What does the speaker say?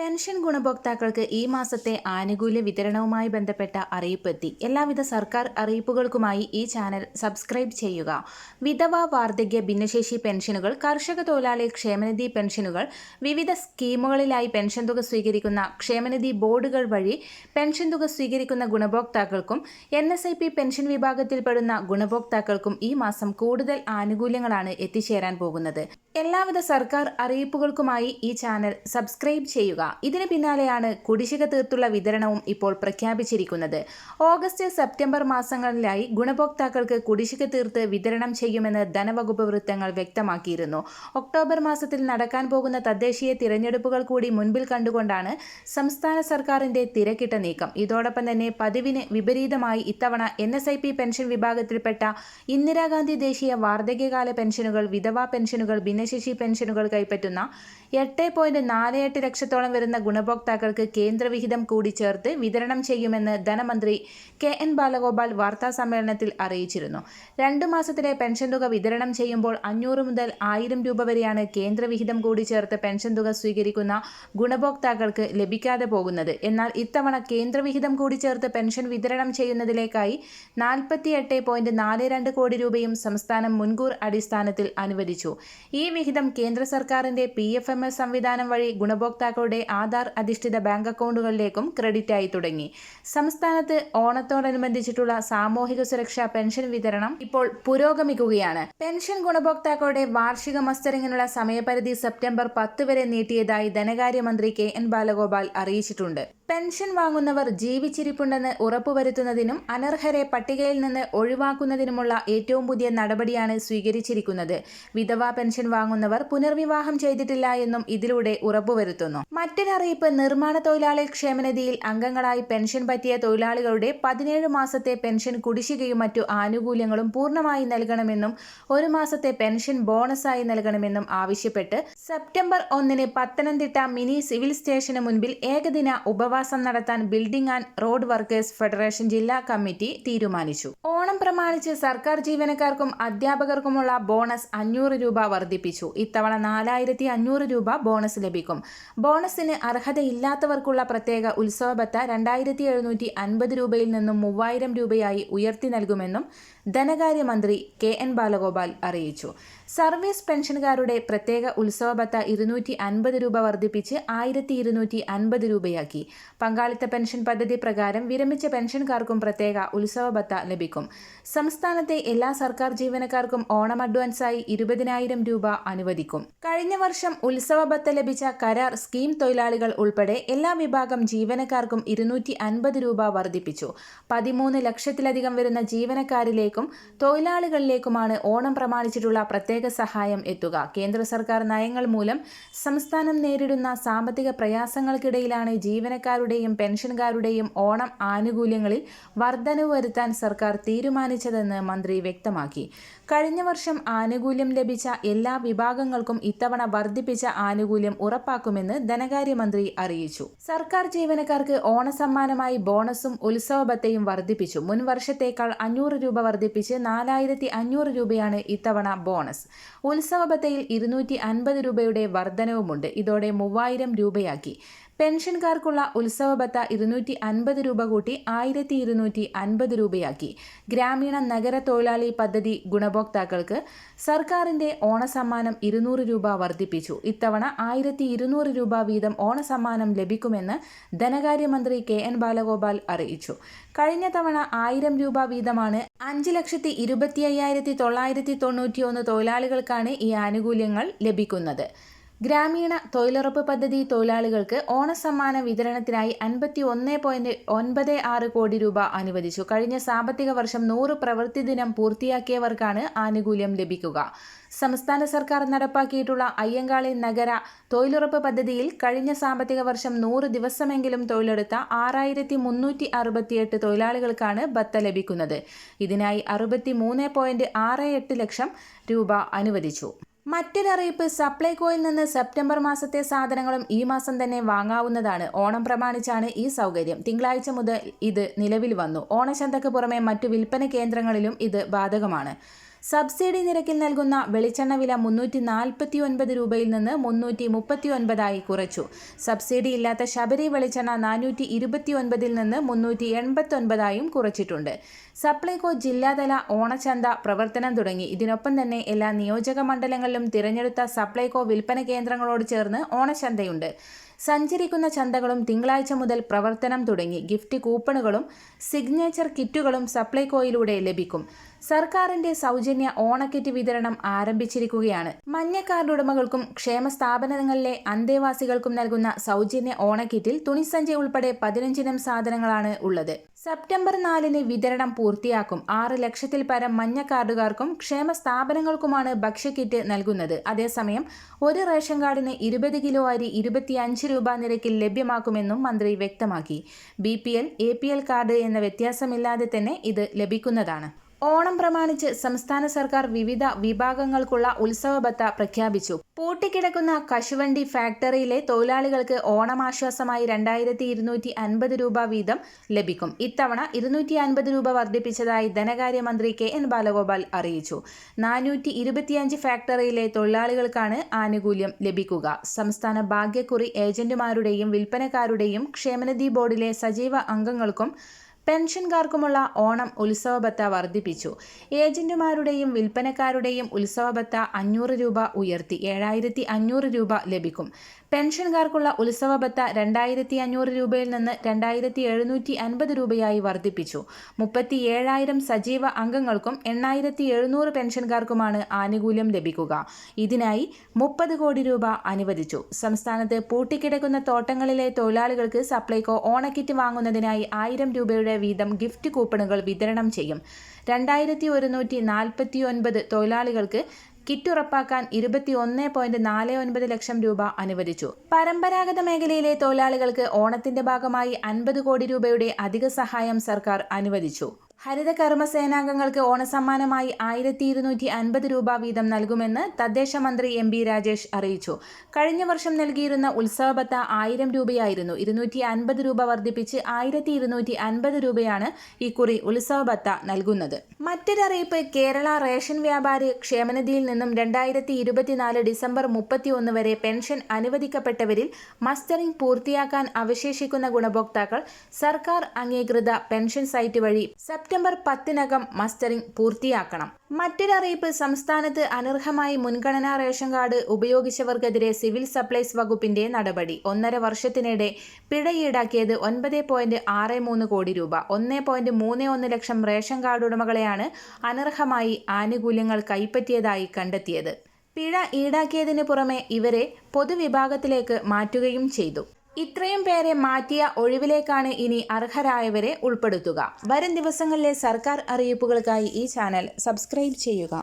Pension ഗുണഭോക്താക്കൾക്ക് ഈ മാസത്തെ ആനുകൂല്യ വിതരണവുമായി ബന്ധപ്പെട്ട അറിയിപ്പെത്തി. എല്ലാവിധ സർക്കാർ അറിയിപ്പുകൾക്കുമായി ഈ ചാനൽ സബ്സ്ക്രൈബ് ചെയ്യുക. വിധവ വാർദ്ധക്യ ഭിന്നശേഷി പെൻഷനുകൾ കർഷക തൊഴിലാളി ക്ഷേമനിധി പെൻഷനുകൾ വിവിധ സ്കീമുകളിലായി പെൻഷൻ തുക സ്വീകരിക്കുന്ന ക്ഷേമനിധി ബോർഡുകൾ വഴി പെൻഷൻ തുക സ്വീകരിക്കുന്ന ഗുണഭോക്താക്കൾക്കും N S I P pension വിഭാഗത്തിൽപ്പെടുന്ന ഗുണഭോക്താക്കൾക്കും ഈ മാസം കൂടുതൽ ആനുകൂല്യങ്ങളാണ് എത്തിച്ചേരാൻ പോകുന്നത്. എല്ലാവിധ സർക്കാർ അറിയിപ്പുകൾക്കുമായി ഈ ചാനൽ സബ്സ്ക്രൈബ് ചെയ്യുക. ഇതിന് പിന്നാലെയാണ് കുടിശ്ശിക തീർത്തുള്ള വിതരണവും ഇപ്പോൾ പ്രഖ്യാപിച്ചിരിക്കുന്നത്. ഓഗസ്റ്റ് സെപ്റ്റംബർ മാസങ്ങളിലായി ഗുണഭോക്താക്കൾക്ക് കുടിശ്ശിക തീർത്ത് വിതരണം ചെയ്യുമെന്ന് ധനവകുപ്പ് വൃത്തങ്ങൾ വ്യക്തമാക്കിയിരുന്നു. ഒക്ടോബർ മാസത്തിൽ നടക്കാൻ പോകുന്ന തദ്ദേശീയ തിരഞ്ഞെടുപ്പുകൾ കൂടി മുൻപിൽ കണ്ടുകൊണ്ടാണ് സംസ്ഥാന സർക്കാരിന്റെ തിരക്കിട്ട നീക്കം. ഇതോടൊപ്പം തന്നെ പതിവിന് വിപരീതമായി ഇത്തവണ N S I P pension വിഭാഗത്തിൽപ്പെട്ട ഇന്ദിരാഗാന്ധി ദേശീയ വാർദ്ധക്യകാല പെൻഷനുകൾ വിധവാ പെൻഷനുകൾ ഭിന്നശേഷി പെൻഷനുകൾ കൈപ്പറ്റുന്ന എട്ട് പോയിന്റ് നാല് എട്ട് ലക്ഷത്തോളം വരുന്ന ഗുണഭോക്താക്കൾക്ക് കേന്ദ്രവിഹിതം കൂടി ചേർത്ത് വിതരണം ചെയ്യുമെന്ന് ധനമന്ത്രി കെ എൻ ബാലഗോപാൽ വാർത്താ സമ്മേളനത്തിൽ അറിയിച്ചിരുന്നു. രണ്ടു മാസത്തിലെ പെൻഷൻ തുക വിതരണം ചെയ്യുമ്പോൾ അഞ്ഞൂറ് മുതൽ ആയിരം രൂപ വരെയാണ് കേന്ദ്രവിഹിതം കൂടി ചേർത്ത് പെൻഷൻ തുക സ്വീകരിക്കുന്ന ഗുണഭോക്താക്കൾക്ക് ലഭിക്കാതെ പോകുന്നത്. എന്നാൽ ഇത്തവണ കേന്ദ്രവിഹിതം കൂടി ചേർത്ത് പെൻഷൻ വിതരണം ചെയ്യുന്നതിലേക്കായി നാൽപ്പത്തി എട്ട് പോയിന്റ് നാല് രണ്ട് കോടി രൂപയും സംസ്ഥാനം മുൻകൂർ അടിസ്ഥാനത്തിൽ അനുവദിച്ചു. ഈ വിഹിതം കേന്ദ്ര സർക്കാരിന്റെ പി എഫ് എം എസ് സംവിധാനം വഴി ഗുണഭോക്താക്കളുടെ ആധാർ അധിഷ്ഠിത ബാങ്ക് അക്കൗണ്ടുകളിലേക്കും ക്രെഡിറ്റായി തുടങ്ങി. സംസ്ഥാനത്ത് ഓണത്തോടനുബന്ധിച്ചിട്ടുള്ള സാമൂഹിക സുരക്ഷാ പെൻഷൻ വിതരണം ഇപ്പോൾ പുരോഗമിക്കുകയാണ്. പെൻഷൻ ഗുണഭോക്താക്കളുടെ വാർഷിക മസ്റ്ററിങ്ങിനുള്ള സമയപരിധി സെപ്റ്റംബർ പത്ത് വരെ നീട്ടിയതായി ധനകാര്യമന്ത്രി കെ എൻ ബാലഗോപാൽ അറിയിച്ചിട്ടുണ്ട്. പെൻഷൻ വാങ്ങുന്നവർ ജീവിച്ചിരിപ്പുണ്ടെന്ന് ഉറപ്പുവരുത്തുന്നതിനും അനർഹരെ പട്ടികയിൽ നിന്ന് ഒഴിവാക്കുന്നതിനുമുള്ള ഏറ്റവും പുതിയ നടപടിയാണ് സ്വീകരിച്ചിരിക്കുന്നത്. വിധവാ പെൻഷൻ വാങ്ങുന്നവർ പുനർവിവാഹം ചെയ്തിട്ടില്ല എന്നും ഇതിലൂടെ ഉറപ്പുവരുത്തുന്നു. മറ്റൊരറിയിപ്പ് നിർമ്മാണ തൊഴിലാളി ക്ഷേമനിധിയിൽ അംഗങ്ങളായി പെൻഷൻ പറ്റിയ തൊഴിലാളികളുടെ പതിനേഴ് മാസത്തെ പെൻഷൻ കുടിശ്ശികയും മറ്റു ആനുകൂല്യങ്ങളും പൂർണമായി നൽകണമെന്നും ഒരു മാസത്തെ പെൻഷൻ ബോണസായി നൽകണമെന്നും ആവശ്യപ്പെട്ട് സെപ്റ്റംബർ ഒന്നിന് പത്തനംതിട്ട മിനി സിവിൽ സ്റ്റേഷന് മുൻപിൽ ഏകദിന ഉപവാസം നടത്താൻ building and road workers federation ജില്ലാ കമ്മിറ്റി തീരുമാനിച്ചു. ഓണം പ്രമാണിച്ച് സർക്കാർ ജീവനക്കാർക്കും അധ്യാപകർക്കുമുള്ള ബോണസ് അഞ്ഞൂറ് രൂപ വർദ്ധിപ്പിച്ചു. ഇത്തവണ നാലായിരത്തി അഞ്ഞൂറ് രൂപ ബോണസ് ലഭിക്കും. ബോണസിന് അർഹതയില്ലാത്തവർക്കുള്ള പ്രത്യേക ഉത്സവബത്ത രണ്ടായിരത്തി എഴുന്നൂറ്റി അൻപത് രൂപയിൽ നിന്നും മൂവായിരം രൂപയായി ഉയർത്തി നൽകുമെന്നും ധനകാര്യമന്ത്രി കെ എൻ ബാലഗോപാൽ അറിയിച്ചു. സർവീസ് പെൻഷൻകാരുടെ പ്രത്യേക ഉത്സവബത്ത ഇരുന്നൂറ്റി അൻപത് രൂപ വർദ്ധിപ്പിച്ച് ആയിരത്തി ഇരുന്നൂറ്റി അൻപത് രൂപയാക്കി. പങ്കാളിത്ത പെൻഷൻ പദ്ധതി പ്രകാരം വിരമിച്ച പെൻഷൻകാർക്കും പ്രത്യേക ഉത്സവ ബത്ത ലഭിക്കും. സംസ്ഥാനത്തെ എല്ലാ സർക്കാർ ജീവനക്കാർക്കും ഓണം അഡ്വാൻസായി ഇരുപതിനായിരം രൂപ അനുവദിക്കും. കഴിഞ്ഞ വർഷം ഉത്സവ ബത്ത ലഭിച്ച കരാർ സ്കീം തൊഴിലാളികൾ ഉൾപ്പെടെ എല്ലാ വിഭാഗം ജീവനക്കാർക്കും ഇരുന്നൂറ്റി അൻപത് രൂപ വർദ്ധിപ്പിച്ചു. പതിമൂന്ന് ലക്ഷത്തിലധികം വരുന്ന ജീവനക്കാരിലേക്കും തൊഴിലാളികളിലേക്കുമാണ് ഓണം പ്രമാണിച്ചിട്ടുള്ള പ്രത്യേക സഹായം എത്തുക. കേന്ദ്ര സർക്കാർ നയങ്ങൾ മൂലം സംസ്ഥാനം നേരിടുന്ന സാമ്പത്തിക പ്രയാസങ്ങൾക്കിടയിലാണ് ജീവനക്കാരുടെയും പെൻഷൻകാരുടെയും ഓണം ആനുകൂല്യങ്ങളിൽ വർധനവ് വരുത്താൻ സർക്കാർ തീരുമാനിച്ചതെന്ന് മന്ത്രി വ്യക്തമാക്കി. കഴിഞ്ഞ വർഷം ആനുകൂല്യം ലഭിച്ച എല്ലാ വിഭാഗങ്ങൾക്കും ഇത്തവണ വർദ്ധിപ്പിച്ച ആനുകൂല്യം ഉറപ്പാക്കുമെന്ന് ധനകാര്യമന്ത്രി അറിയിച്ചു. സർക്കാർ ജീവനക്കാർക്ക് ഓണസമ്മാനമായി ബോണസും ഉത്സവ ബത്തയും വർദ്ധിപ്പിച്ചു. മുൻ വർഷത്തേക്കാൾ അഞ്ഞൂറ് രൂപ വർദ്ധിപ്പിച്ച് നാലായിരത്തി അഞ്ഞൂറ് രൂപയാണ് ഇത്തവണ ബോണസ്. ഉത്സവബത്തയിൽ ഇരുന്നൂറ്റി അൻപത് രൂപയുടെ വർധനവുമുണ്ട്. ഇതോടെ മൂവായിരം രൂപയാക്കി. പെൻഷൻകാർക്കുള്ള ഉത്സവ ബത്ത ഇരുന്നൂറ്റി അൻപത് രൂപ കൂട്ടി ആയിരത്തി ഇരുന്നൂറ്റി അൻപത് രൂപയാക്കി. ഗ്രാമീണ നഗര തൊഴിലാളി പദ്ധതി ഗുണഭോക്താക്കൾക്ക് സർക്കാരിന്റെ ഓണസമ്മാനം ഇരുന്നൂറ് രൂപ വർദ്ധിപ്പിച്ചു. ഇത്തവണ ആയിരത്തി ഇരുന്നൂറ് രൂപ വീതം ഓണസമ്മാനം ലഭിക്കുമെന്ന് ധനകാര്യമന്ത്രി കെ എൻ ബാലഗോപാൽ അറിയിച്ചു. കഴിഞ്ഞ തവണ ആയിരം രൂപ വീതമാണ് അഞ്ച് ലക്ഷത്തി ഇരുപത്തി അയ്യായിരത്തി തൊള്ളായിരത്തി തൊണ്ണൂറ്റി ഒന്ന് തൊഴിലാളികൾക്കാണ് ഈ ആനുകൂല്യങ്ങൾ ലഭിക്കുന്നത്. ഗ്രാമീണ തൊഴിലുറപ്പ് പദ്ധതി തൊഴിലാളികൾക്ക് ഓണസമ്മാന വിതരണത്തിനായി അൻപത്തി ഒന്ന് പോയിന്റ് ഒൻപത് ആറ് കോടി രൂപ അനുവദിച്ചു. കഴിഞ്ഞ സാമ്പത്തിക വർഷം നൂറ് പ്രവൃത്തി ദിനം പൂർത്തിയാക്കിയവർക്കാണ് ആനുകൂല്യം ലഭിക്കുക. സംസ്ഥാന സർക്കാർ നടപ്പാക്കിയിട്ടുള്ള അയ്യങ്കാളി നഗര തൊഴിലുറപ്പ് പദ്ധതിയിൽ കഴിഞ്ഞ സാമ്പത്തിക വർഷം നൂറ് ദിവസമെങ്കിലും തൊഴിലെടുത്ത ആറായിരത്തി മുന്നൂറ്റി അറുപത്തിയെട്ട് തൊഴിലാളികൾക്കാണ് ബത്ത ലഭിക്കുന്നത്. ഇതിനായി അറുപത്തി മൂന്ന് പോയിന്റ് ആറ് എട്ട് ലക്ഷം രൂപ അനുവദിച്ചു. മറ്റൊരറിയിപ്പ് സപ്ലൈകോയിൽ നിന്ന് സെപ്റ്റംബർ മാസത്തെ സാധനങ്ങളും ഈ മാസം തന്നെ വാങ്ങാവുന്നതാണ്. ഓണം പ്രമാണിച്ചാണ് ഈ സൗകര്യം. തിങ്കളാഴ്ച മുതൽ ഇത് നിലവിൽ വന്നു. ഓണശന്തക്ക് പുറമെ മറ്റു വിൽപ്പന കേന്ദ്രങ്ങളിലും ഇത് ബാധകമാണ്. സബ്സിഡി നിരക്കിൽ നൽകുന്ന വെളിച്ചെണ്ണ വില മുന്നൂറ്റി നാൽപ്പത്തി ഒൻപത് രൂപയിൽ നിന്ന് മുന്നൂറ്റി മുപ്പത്തി ഒൻപതായി കുറച്ചു. സബ്സിഡി ഇല്ലാത്ത ശബരി വെളിച്ചെണ്ണ നാനൂറ്റി ഇരുപത്തി ഒൻപതിൽ നിന്ന് മുന്നൂറ്റി എൺപത്തി ഒൻപതായും കുറച്ചിട്ടുണ്ട്. സപ്ലൈകോ ജില്ലാതല ഓണച്ചന്ത പ്രവർത്തനം തുടങ്ങി. ഇതിനൊപ്പം തന്നെ എല്ലാ നിയോജക മണ്ഡലങ്ങളിലും തിരഞ്ഞെടുത്ത സപ്ലൈകോ വിൽപ്പന കേന്ദ്രങ്ങളോട് ചേർന്ന് ഓണച്ചന്തയുണ്ട്. സഞ്ചരിക്കുന്ന ചന്തകളും തിങ്കളാഴ്ച മുതൽ പ്രവർത്തനം തുടങ്ങി. ഗിഫ്റ്റ് കൂപ്പണുകളും സിഗ്നേച്ചർ കിറ്റുകളും സപ്ലൈകോയിലൂടെ ലഭിക്കും. സർക്കാരിന്റെ സൗജന്യ ഓണക്കിറ്റ് വിതരണം ആരംഭിച്ചിരിക്കുകയാണ്. മഞ്ഞ കാർഡ് ഉടമകൾക്കും ക്ഷേമ സ്ഥാപനങ്ങളിലെ അന്തേവാസികൾക്കും നൽകുന്ന സൗജന്യ ഓണക്കിറ്റിൽ തുണിസഞ്ചി ഉൾപ്പെടെ പതിനഞ്ചിനം സാധനങ്ങളാണ് ഉള്ളത്. സെപ്റ്റംബർ നാലിന് വിതരണം പൂർത്തിയാക്കും. ആറ് ലക്ഷത്തിൽ പരം മഞ്ഞ കാർഡുകാർക്കും ക്ഷേമ സ്ഥാപനങ്ങൾക്കുമാണ് ഭക്ഷ്യക്കിറ്റ് നൽകുന്നത്. അതേസമയം ഒരു റേഷൻ കാർഡിന് ഇരുപത് കിലോ അരി ഇരുപത്തിയഞ്ച് രൂപ നിരക്കിൽ ലഭ്യമാക്കുമെന്നും മന്ത്രി വ്യക്തമാക്കി. B P L A P L card എന്ന വ്യത്യാസമില്ലാതെ തന്നെ ഇത് ലഭിക്കുന്നതാണ്. ഓണം പ്രമാണിച്ച് സംസ്ഥാന സർക്കാർ വിവിധ വിഭാഗങ്ങൾക്കുള്ള ഉത്സവ ബത്ത പ്രഖ്യാപിച്ചു. പൂട്ടിക്കിടക്കുന്ന കശുവണ്ടി ഫാക്ടറിയിലെ തൊഴിലാളികൾക്ക് ഓണമാശ്വാസമായി രണ്ടായിരത്തി ഇരുന്നൂറ്റി അൻപത് രൂപ വീതം ലഭിക്കും. ഇത്തവണ ഇരുന്നൂറ്റി അൻപത് രൂപ വർദ്ധിപ്പിച്ചതായി ധനകാര്യമന്ത്രി കെ എൻ ബാലഗോപാൽ അറിയിച്ചു. നാനൂറ്റി ഇരുപത്തിയഞ്ച് ഫാക്ടറിയിലെ തൊഴിലാളികൾക്കാണ് ആനുകൂല്യം ലഭിക്കുക. സംസ്ഥാന ഭാഗ്യക്കുറി ഏജന്റുമാരുടെയും വിൽപ്പനക്കാരുടെയും ക്ഷേമനിധി ബോർഡിലെ സജീവ അംഗങ്ങൾക്കും പെൻഷൻകാർക്കുമുള്ള ഓണം ഉത്സവബത്ത വർദ്ധിപ്പിച്ചു. ഏജന്റുമാരുടെയും വിൽപ്പനക്കാരുടെയും ഉത്സവബത്ത അഞ്ഞൂറ് രൂപ ഉയർത്തി ഏഴായിരത്തി അഞ്ഞൂറ് രൂപ ലഭിക്കും. പെൻഷൻകാർക്കുള്ള ഉത്സവബത്ത രണ്ടായിരത്തി അഞ്ഞൂറ് രൂപയിൽ നിന്ന് രണ്ടായിരത്തി എഴുന്നൂറ്റി അൻപത് രൂപയായി വർദ്ധിപ്പിച്ചു. മുപ്പത്തി ഏഴായിരം സജീവ അംഗങ്ങൾക്കും എണ്ണായിരത്തി എഴുന്നൂറ് പെൻഷൻകാർക്കുമാണ് ആനുകൂല്യം ലഭിക്കുക. ഇതിനായി മുപ്പത് കോടി രൂപ അനുവദിച്ചു. സംസ്ഥാനത്ത് പൂട്ടിക്കിടക്കുന്ന തോട്ടങ്ങളിലെ തൊഴിലാളികൾക്ക് സപ്ലൈകോ ഓണക്കിറ്റ് വാങ്ങുന്നതിനായി ആയിരം രൂപയുടെ വീതം ഗിഫ്റ്റ് കൂപ്പണുകൾ വിതരണം ചെയ്യും. രണ്ടായിരത്തി ഒരുന്നൂറ്റി നാൽപ്പത്തി ഒൻപത് തൊഴിലാളികൾക്ക് കിറ്റ് ഉറപ്പാക്കാൻ ഇരുപത്തി ഒന്ന് പോയിന്റ് നാല് ഒൻപത് ലക്ഷം രൂപ അനുവദിച്ചു. പരമ്പരാഗത മേഖലയിലെ തൊഴിലാളികൾക്ക് ഓണത്തിന്റെ ഭാഗമായി അൻപത് കോടി രൂപയുടെ അധിക സഹായം സർക്കാർ അനുവദിച്ചു. ഹരിത കർമ്മസേനാംഗങ്ങൾക്ക് ഓണസമ്മാനമായി ആയിരത്തി ഇരുന്നൂറ്റി അൻപത് രൂപ വീതം നൽകുമെന്ന് തദ്ദേശ മന്ത്രി എം ബി രാജേഷ് അറിയിച്ചു. കഴിഞ്ഞ വർഷം നൽകിയിരുന്ന ഉത്സവബത്ത ആയിരം രൂപയായിരുന്നു. ഇരുന്നൂറ്റി അൻപത് രൂപ വർദ്ധിപ്പിച്ച് ആയിരത്തി ഇരുന്നൂറ്റി അൻപത് രൂപയാണ് ഇക്കുറി ഉത്സവബത്ത നൽകുന്നത്. മറ്റൊരറിയിപ്പ് കേരള റേഷൻ വ്യാപാരി ക്ഷേമനിധിയിൽ നിന്നും രണ്ടായിരത്തി ഇരുപത്തിനാല് ഡിസംബർ മുപ്പത്തി ഒന്ന് വരെ പെൻഷൻ അനുവദിക്കപ്പെട്ടവരിൽ മസ്റ്ററിംഗ് പൂർത്തിയാക്കാൻ അവശേഷിക്കുന്ന ഗുണഭോക്താക്കൾ സർക്കാർ അംഗീകൃത പെൻഷൻ സൈറ്റ് വഴി സെപ്റ്റംബർ പത്തിനകം മസ്റ്ററിംഗ് പൂർത്തിയാക്കണം. മറ്റൊരറിയിപ്പ് സംസ്ഥാനത്ത് അനർഹമായി മുൻഗണനാ റേഷൻ കാർഡ് ഉപയോഗിച്ചവർക്കെതിരെ സിവിൽ സപ്ലൈസ് വകുപ്പിന്റെ നടപടി. ഒന്നര വർഷത്തിനിടെ പിഴ ഈടാക്കിയത് ഒൻപത് പോയിന്റ് ആറ് മൂന്ന് കോടി രൂപ. ഒന്ന് പോയിന്റ് മൂന്ന് ഒന്ന് ലക്ഷം റേഷൻ കാർഡ് ഉടമകളെയാണ് അനർഹമായി ആനുകൂല്യങ്ങൾ കൈപ്പറ്റിയതായി കണ്ടെത്തിയത്. പിഴ ഈടാക്കിയതിനു പുറമെ ഇവരെ പൊതുവിഭാഗത്തിലേക്ക് മാറ്റുകയും ചെയ്തു. ഇത്രയും പേരെ മാറ്റിയ ഒഴിവിലേക്കാണ് ഇനി അർഹരായവരെ ഉൾപ്പെടുത്തുക. വരും ദിവസങ്ങളിലെ സർക്കാർ അറിയിപ്പുകൾക്കായി ഈ ചാനൽ സബ്സ്ക്രൈബ് ചെയ്യുക.